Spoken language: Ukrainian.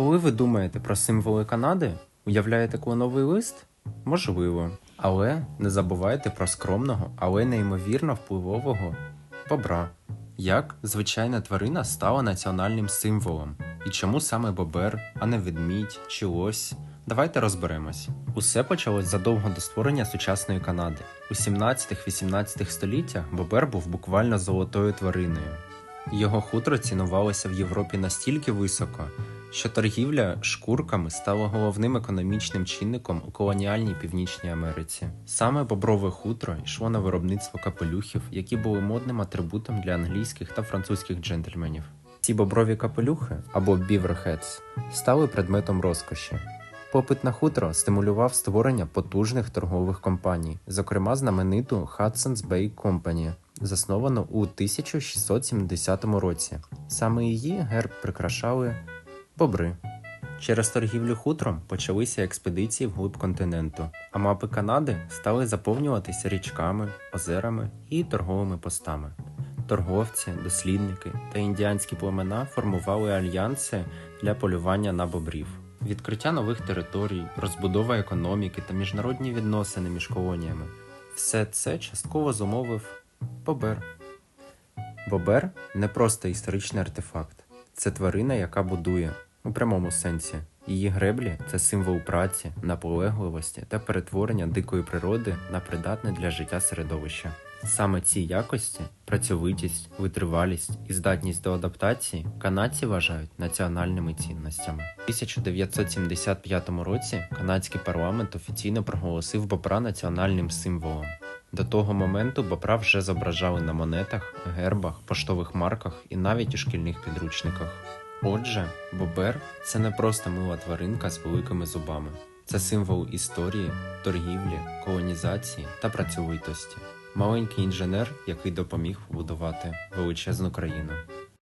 Коли ви думаєте про символи Канади, уявляєте клоновий лист? Можливо. Але не забувайте про скромного, але неймовірно впливового бобра. Як звичайна тварина стала національним символом? І чому саме бобер, а не ведмідь чи лось? Давайте розберемось. Усе почалось задовго до створення сучасної Канади. У 17-18 століттях бобер був буквально золотою твариною. Його хутро цінувалося в Європі настільки високо, що торгівля шкурками стала головним економічним чинником у колоніальній Північній Америці. Саме боброве хутро йшло на виробництво капелюхів, які були модним атрибутом для англійських та французьких джентльменів. Ці боброві капелюхи або beaver стали предметом розкоші. Попит на хутро стимулював створення потужних торгових компаній, зокрема знамениту Hudson's Bay Company, засновану у 1670 році. Саме її герб прикрашали бобри. Через торгівлю хутром почалися експедиції вглиб континенту, а мапи Канади стали заповнюватися річками, озерами і торговими постами. Торговці, дослідники та індіанські племена формували альянси для полювання на бобрів. Відкриття нових територій, розбудова економіки та міжнародні відносини між колоніями все це частково зумовив бобер. Бобер не просто історичний артефакт, це тварина, яка будує у прямому сенсі. Її греблі це символ праці, наполегливості та перетворення дикої природи на придатне для життя середовище. Саме ці якості працьовитість, витривалість і здатність до адаптації канадці вважають національними цінностями. У 1975 році канадський парламент офіційно проголосив бобра національним символом. До того моменту бобра вже зображали на монетах, гербах, поштових марках і навіть у шкільних підручниках. Отже, бобер це не просто мила тваринка з великими зубами, це символ історії, торгівлі, колонізації та працьовитості. Маленький інженер, який допоміг будувати величезну країну.